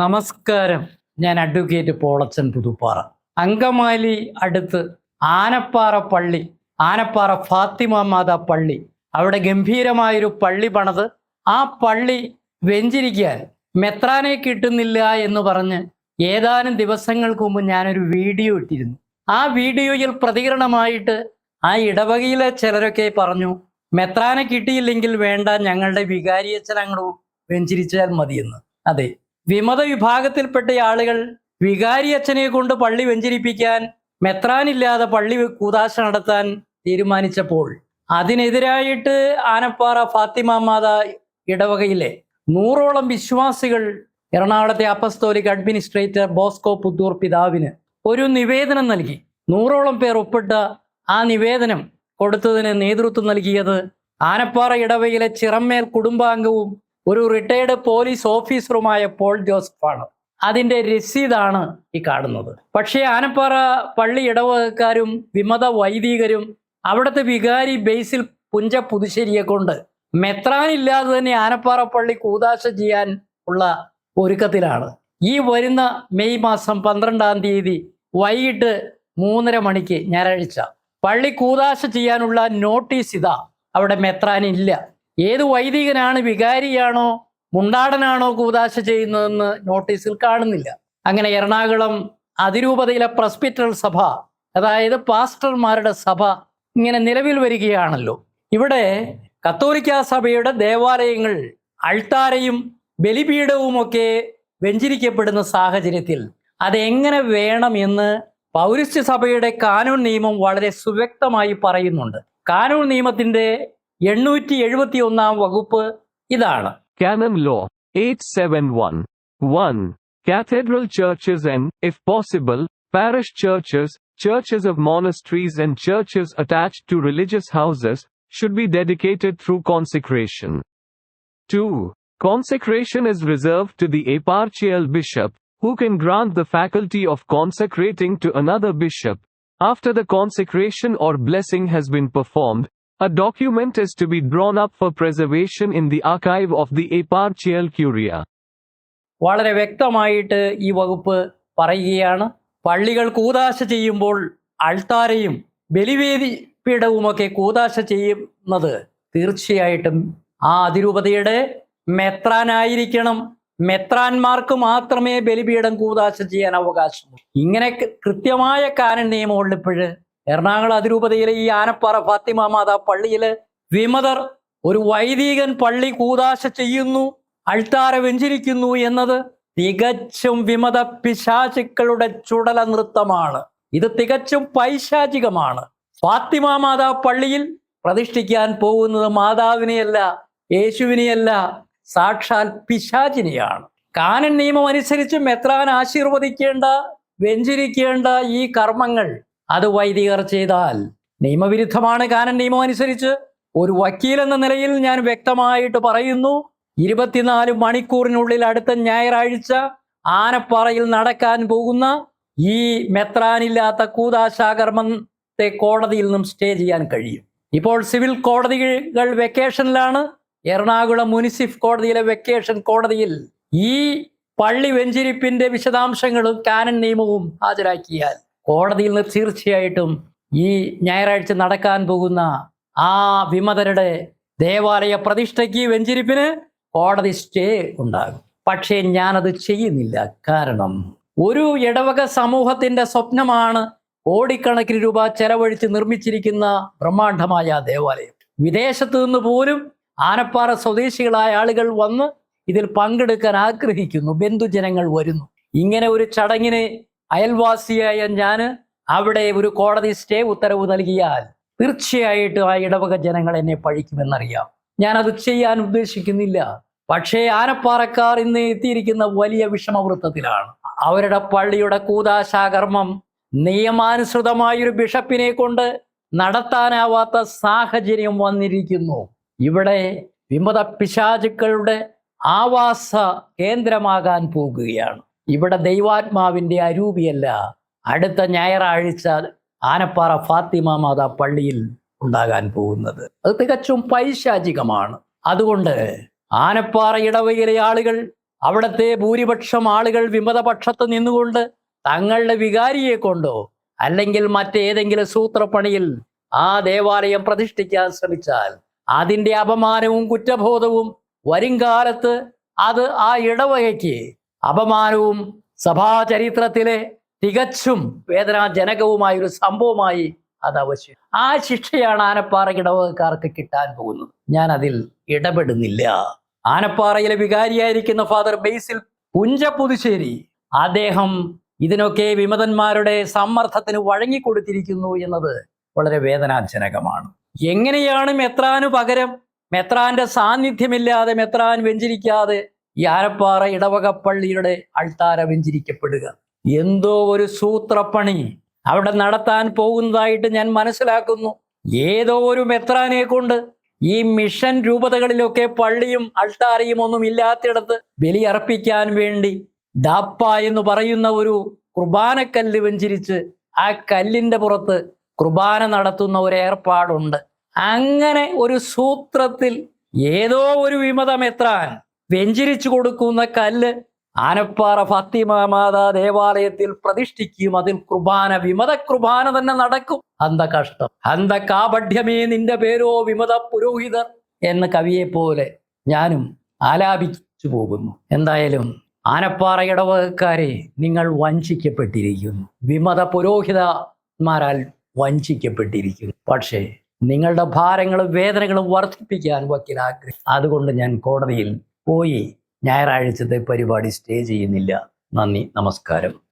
നമസ്കാരം. ഞാൻ അഡ്വക്കേറ്റ് പോളച്ചൻ പുതുപ്പാറ. അങ്കമാലി അടുത്ത് ആനപ്പാറ പള്ളി ആനപ്പാറ ഫാത്തിമ മാതാ പള്ളി. അവിടെ ഗംഭീരമായൊരു പള്ളി പണത്. ആ പള്ളി വെഞ്ചിരിക്കാൻ മെത്രാനെ കിട്ടുന്നില്ല എന്ന് പറഞ്ഞ് ഏതാനും ദിവസങ്ങൾക്ക് മുമ്പ് ഞാനൊരു വീഡിയോ ഇട്ടിരുന്നു. ആ വീഡിയോയിൽ പ്രതികരണമായിട്ട് ആ ഇടവകയിലെ ചിലരൊക്കെ പറഞ്ഞു മെത്രാനെ കിട്ടിയില്ലെങ്കിൽ വേണ്ട ഞങ്ങളുടെ വികാരിയച്ഛൻ അങ്ങോട്ട് വെഞ്ചിരിച്ചാൽ മതിയെന്ന്. അതെ വിമത വിഭാഗത്തിൽപ്പെട്ട ആളുകൾ വികാരി അച്ഛനെ കൊണ്ട് പള്ളി വെഞ്ചരിപ്പിക്കാൻ മെത്രാനില്ലാതെ പള്ളി കൂതാശ നടത്താൻ തീരുമാനിച്ചപ്പോൾ അതിനെതിരായിട്ട് ആനപ്പാറ ഫാത്തിമ മാത ഇടവകയിലെ നൂറോളം വിശ്വാസികൾ എറണാകുളത്തെ അപ്പസ്തോലിക് അഡ്മിനിസ്ട്രേറ്റർ ബോസ്കോ പുത്തൂർ പിതാവിന് ഒരു നിവേദനം നൽകി. നൂറോളം പേർ ഒപ്പിട്ട ആ നിവേദനം കൊടുത്തതിന് നേതൃത്വം നൽകിയത് ആനപ്പാറ ഇടവയിലെ ചിറമ്മേൽ കുടുംബാംഗവും ഒരു റിട്ടയർഡ് പോലീസ് ഓഫീസറുമായ പോൾ ജോസഫാണ്. അതിന്റെ രസീതാണ് ഈ കാണുന്നത്. പക്ഷേ ആനപ്പാറ പള്ളി ഇടവകക്കാരും വിമത വൈദികരും അവിടുത്തെ വികാരി ബേസിൽ പുഞ്ച പുതുശ്ശേരിയെ കൊണ്ട് മെത്രാനില്ലാതെ തന്നെ ആനപ്പാറ പള്ളി കൂതാശ ചെയ്യാൻ ഉള്ള ഒരുക്കത്തിലാണ്. ഈ വരുന്ന മെയ് മാസം പന്ത്രണ്ടാം തീയതി വൈകിട്ട് മൂന്നര മണിക്ക് ഞായറാഴ്ച പള്ളി കൂതാശ ചെയ്യാനുള്ള നോട്ടീസ് ഇതാ. അവിടെ മെത്രാനില്ല ഏത് വൈദികനാണ് വികാരിയാണോ മുണ്ടാടനാണോ കൂതാശ ചെയ്യുന്നതെന്ന് നോട്ടീസിൽ കാണുന്നില്ല. അങ്ങനെ എറണാകുളം അതിരൂപതയിലെ പ്രസ്പിറ്റൽ സഭ അതായത് പാസ്റ്റർമാരുടെ സഭ ഇങ്ങനെ നിലവിൽ വരികയാണല്ലോ. ഇവിടെ കത്തോലിക്ക സഭയുടെ ദേവാലയങ്ങൾ അൾത്താരയും ബലിപീഠവുമൊക്കെ വെഞ്ചരിക്കപ്പെടുന്ന സാഹചര്യത്തിൽ അതെങ്ങനെ വേണം എന്ന് പൗരസ്ത്യ സഭയുടെ കാനൂൺ നിയമം വളരെ സുവ്യക്തമായി പറയുന്നുണ്ട്. കാനൂൺ നിയമത്തിന്റെ എണ്ണൂറ്റി എഴുപത്തി ഒന്നാം വകുപ്പ് ഇതാണ് Canon Law 871. 1. Cathedral churches and, if possible, parish churches, churches of monasteries and churches attached to religious houses, should be dedicated through consecration. 2. Consecration is reserved to the eparchial bishop, who can grant the faculty of consecrating to another bishop. After the consecration or blessing has been performed, a document is to be drawn up for preservation in the archive of the eparchial curia. വളരെ വ്യക്തമായിട്ട് ഈ വകുപ്പ് പറയുകയാണ്. പള്ളികൾ കൂതാശ ചെയ്യുമ്പോൾ അൾത്താരയും ബലിവേദി പീഠവുമൊക്കെ കൂതാശ ചെയ്യുന്നത് തീർച്ചയായിട്ടും ആ അതിരൂപതയുടെ മെത്രാനായിരിക്കണം. മെത്രാന്മാർക്ക് മാത്രമേ ബലിപീഠം കൂതാശ ചെയ്യാൻ അവകാശമുള്ളൂ. ഇങ്ങനെ കൃത്യമായ കാനൻ നിയമമുള്ള ഇപ്പോഴ് എറണാകുളം അതിരൂപതയിലെ ഈ ആനപ്പാറ ഫാത്തിമ മാതാ പള്ളിയിൽ വിമതർ ഒരു വൈദികൻ പള്ളി കൂതാശ ചെയ്യുന്നു അൾത്താര വെഞ്ചിരിക്കുന്നു എന്നത് തികച്ചും വിമത പിശാചുക്കളുടെ ചുടല നൃത്തമാണ്. ഇത് തികച്ചും പൈശാചികമാണ്. ഫാത്തിമ മാതാ പള്ളിയിൽ പ്രതിഷ്ഠിക്കാൻ പോകുന്നത് മാതാവിനെയല്ല യേശുവിനെയല്ല സാക്ഷാൽ പിശാചിനെയാണ്. കാനൻ നിയമം അനുസരിച്ച് മെത്രാൻ ആശീർവദിക്കേണ്ട വെഞ്ചിരിക്കേണ്ട ഈ കർമ്മങ്ങൾ അത് വൈദികർ ചെയ്താൽ നിയമവിരുദ്ധമാണ് കാനൻ നിയമം അനുസരിച്ച്. ഒരു വക്കീൽ എന്ന നിലയിൽ ഞാൻ വ്യക്തമായിട്ട് പറയുന്നു ഇരുപത്തിനാല് മണിക്കൂറിനുള്ളിൽ അടുത്ത ഞായറാഴ്ച ആനപ്പാറയിൽ നടക്കാൻ പോകുന്ന ഈ മെത്രാനില്ലാത്ത കൂതാശാകർമ്മത്തെ കോടതിയിൽ നിന്നും സ്റ്റേ ചെയ്യാൻ കഴിയും. ഇപ്പോൾ സിവിൽ കോടതികൾ വെക്കേഷനിലാണ്. എറണാകുളം മുനിസിഫ് കോടതിയിലെ വെക്കേഷൻ കോടതിയിൽ ഈ പള്ളി വെഞ്ചിരിപ്പിന്റെ വിശദാംശങ്ങളും കാനൻ നിയമവും ഹാജരാക്കിയാൽ കോടതിയിൽ നിന്ന് തീർച്ചയായിട്ടും ഈ ഞായറാഴ്ച നടക്കാൻ പോകുന്ന ആ വിമതരുടെ ദേവാലയ പ്രതിഷ്ഠയ്ക്ക് വെഞ്ചിരിപ്പിന് കോടതി സ്റ്റേ ഉണ്ടാകും. പക്ഷേ ഞാനത് ചെയ്യുന്നില്ല. കാരണം ഒരു ഇടവക സമൂഹത്തിന്റെ സ്വപ്നമാണ് കോടിക്കണക്കിന് രൂപ ചെലവഴിച്ച് നിർമ്മിച്ചിരിക്കുന്ന ബ്രഹ്മാണ്ഡമായ ദേവാലയം. വിദേശത്തു നിന്ന് പോലും ആനപ്പാറ സ്വദേശികളായ ആളുകൾ വന്ന് ഇതിൽ പങ്കെടുക്കാൻ ആഗ്രഹിക്കുന്നു. ബന്ധുജനങ്ങൾ വരുന്നു. ഇങ്ങനെ ഒരു ചടങ്ങിന് അയൽവാസിയായ ഞാൻ അവിടെ ഒരു കോടതി സ്റ്റേ ഉത്തരവ് നൽകിയാൽ തീർച്ചയായിട്ടും ആ ഇടവക ജനങ്ങൾ എന്നെ പഴിക്കുമെന്നറിയാം. അത് ചെയ്യാൻ ഉദ്ദേശിക്കുന്നില്ല. പക്ഷേ ആനപ്പാറക്കാർ ഇന്ന് എത്തിയിരിക്കുന്ന വലിയ വിഷമവൃത്തത്തിലാണ്. അവരുടെ പള്ളിയുടെ കൂതാശാകർമ്മം നിയമാനുസൃതമായൊരു ബിഷപ്പിനെ കൊണ്ട് നടത്താനാവാത്ത സാഹചര്യം വന്നിരിക്കുന്നു. ഇവിടെ വിമത പിശാചുക്കളുടെ ആവാസ കേന്ദ്രമാകാൻ പോകുകയാണ്. ഇവിടെ ദൈവാത്മാവിന്റെ അരൂപിയല്ല. അടുത്ത ഞായറാഴ്ച ആനപ്പാറ ഫാത്തിമ മാതാ പള്ളിയിൽ ഉണ്ടാകാൻ പോകുന്നത്. അത് തികച്ചും പൈശാചികമാണ്. അതുകൊണ്ട് ആനപ്പാറ ഇടവയിലെ ആളുകൾ അവിടത്തെ ഭൂരിപക്ഷം ആളുകൾ വിമതപക്ഷത്ത് നിന്നുകൊണ്ട് തങ്ങളുടെ വികാരിയെ കൊണ്ടോ അല്ലെങ്കിൽ മറ്റേതെങ്കിലും സൂത്രപ്പണിയിൽ ആ ദേവാലയം പ്രതിഷ്ഠിക്കാൻ ശ്രമിച്ചാൽ അതിന്റെ അപമാനവും കുറ്റബോധവും വരും കാലത്ത് അത് ആ ഇടവകയ്ക്ക് അപമാനവും സഭാചരിത്രത്തിലെ തികച്ചും വേദനാജനകവുമായ ഒരു സംഭവമായി അത് അവശ്യം ആ ശിക്ഷയാണ് ആനപ്പാറ ഇടവകക്കാർക്ക് കിട്ടാൻ പോകുന്നത്. ഞാൻ അതിൽ ഇടപെടുന്നില്ല. ആനപ്പാറയിലെ വികാരിയായിരിക്കുന്ന ഫാദർ ബേസിൽ പുഞ്ചപുതുശ്ശേരി അദ്ദേഹം ഇതിനൊക്കെ വിമതന്മാരുടെ സമ്മർദ്ദത്തിന് വഴങ്ങിക്കൊടുത്തിരിക്കുന്നു എന്നത് വളരെ വേദനാജനകമാണ്. എങ്ങനെയാണ് മെത്രാനു പകരം മെത്രാന്റെ സാന്നിധ്യമില്ലാതെ മെത്രാൻ വെഞ്ചരിക്കാതെ ഈ ഇടവക പള്ളിയുടെ അൾത്താര വെഞ്ചിരിക്കപ്പെടുക എന്തോ ഒരു സൂത്രപ്പണി. അവിടെ നടത്താൻ പോകുന്നതായിട്ട് ഞാൻ മനസ്സിലാക്കുന്നു. ഏതോ ഒരു മെത്രാനെ കൊണ്ട് ഈ മിഷൻ രൂപതകളിലൊക്കെ പള്ളിയും അൾത്താരയും ഒന്നും ഇല്ലാത്തിടത്ത് ബലിയർപ്പിക്കാൻ വേണ്ടി ഡാപ്പ എന്ന് പറയുന്ന ഒരു കുർബാനക്കല്ല് വെഞ്ചിരിച്ച് ആ കല്ലിന്റെ പുറത്ത് കുർബാന നടത്തുന്ന ഒരു ഏർപ്പാടുണ്ട്. അങ്ങനെ ഒരു സൂത്രത്തിൽ ഏതോ ഒരു വിമതമെത്രാൻ വെഞ്ചരിച്ചു കൊടുക്കുന്ന കല്ല് ആനപ്പാറ ഫാത്തിമ മാതാ ദേവാലയത്തിൽ പ്രതിഷ്ഠിക്കും അതിൽ കുർബാന വിമത കുർബാന തന്നെ നടക്കും. അന്ത കഷ്ടം. അന്ത കാപഠ്യമേ നിന്റെ പേരോ വിമത പുരോഹിതർ എന്ന കവിയെ പോലെ ഞാനും ആലാപിച്ചു പോകുന്നു. എന്തായാലും ആനപ്പാറ ഇടവകക്കാരെ നിങ്ങൾ വഞ്ചിക്കപ്പെട്ടിരിക്കുന്നു. വിമത പുരോഹിതന്മാരാൽ വഞ്ചിക്കപ്പെട്ടിരിക്കുന്നു. പക്ഷേ നിങ്ങളുടെ ഭാരങ്ങളും വേദനകളും വർദ്ധിപ്പിക്കാൻ വക്കീൽ ആഗ്രഹം അതുകൊണ്ട് ഞാൻ കോടതിയിൽ പോയി ഞായറാഴ്ചത്തെ പരിപാടി സ്റ്റേ ചെയ്യുന്നില്ല. നന്ദി നമസ്കാരം.